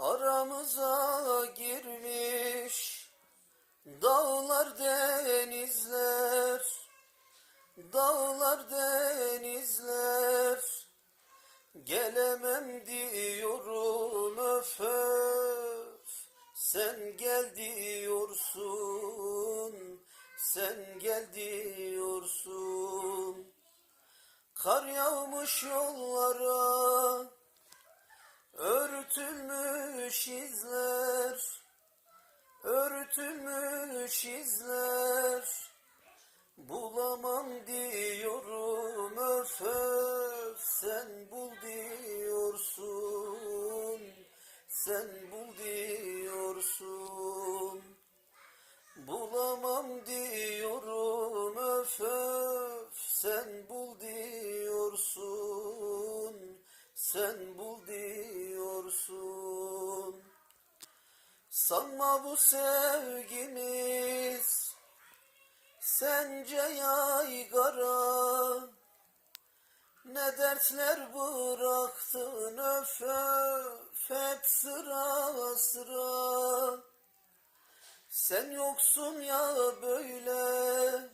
Aramıza girmiş dağlar denizler Dağlar denizler. Gelemem diyorum öf öf Sen gel diyorsun Sen gel diyorsun. Kar yağmış yollara Örtülmüş izler Örtülmüş izler. Bulamam diyorum öf öf Sen bul diyorsun Sen bul diyorsun. Bulamam diyorum öf öf Sen bul diyorsun Sen bul diyorsun Sanma bu sevgimiz Sence yaygara. Ne dertler bıraktın öf öf Hep sıra sıra. Sen yoksun ya böyle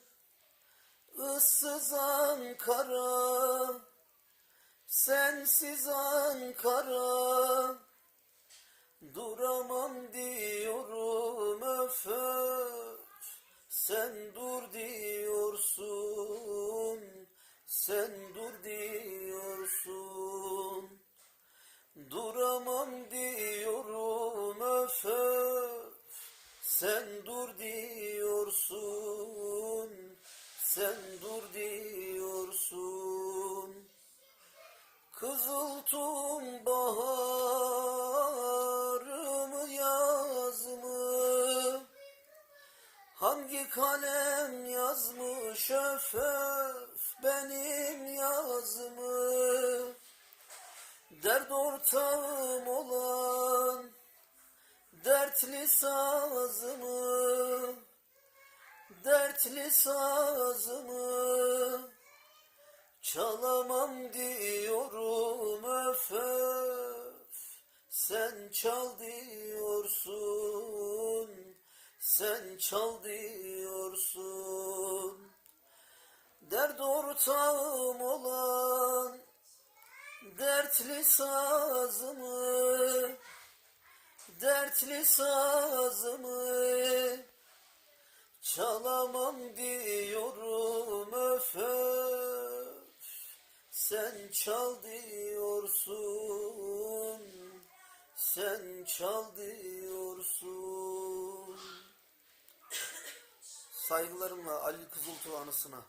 ıssız Ankara. Sensiz Ankara Duramam diyorum öf öf Sen dur diyorsun Sen dur diyorsun. Duramam diyorum öf öf Sen dur diyorsun Sen dur diyorsun. Kızıltum baharımı Hangi kalem yazmış öf öf benim yazımı Dert ortağım olan dertli sazımı Dertli sazımı. Çalamam diyorum öf öf Sen çal diyorsun Sen çal diyorsun. Dert ortağım olan Dertli sazımı Dertli sazımı Çalamam diyorum öf öf. Sen çal diyorsun Sen çal diyorsun Saygılarımla Ali Kızıltuğ anısına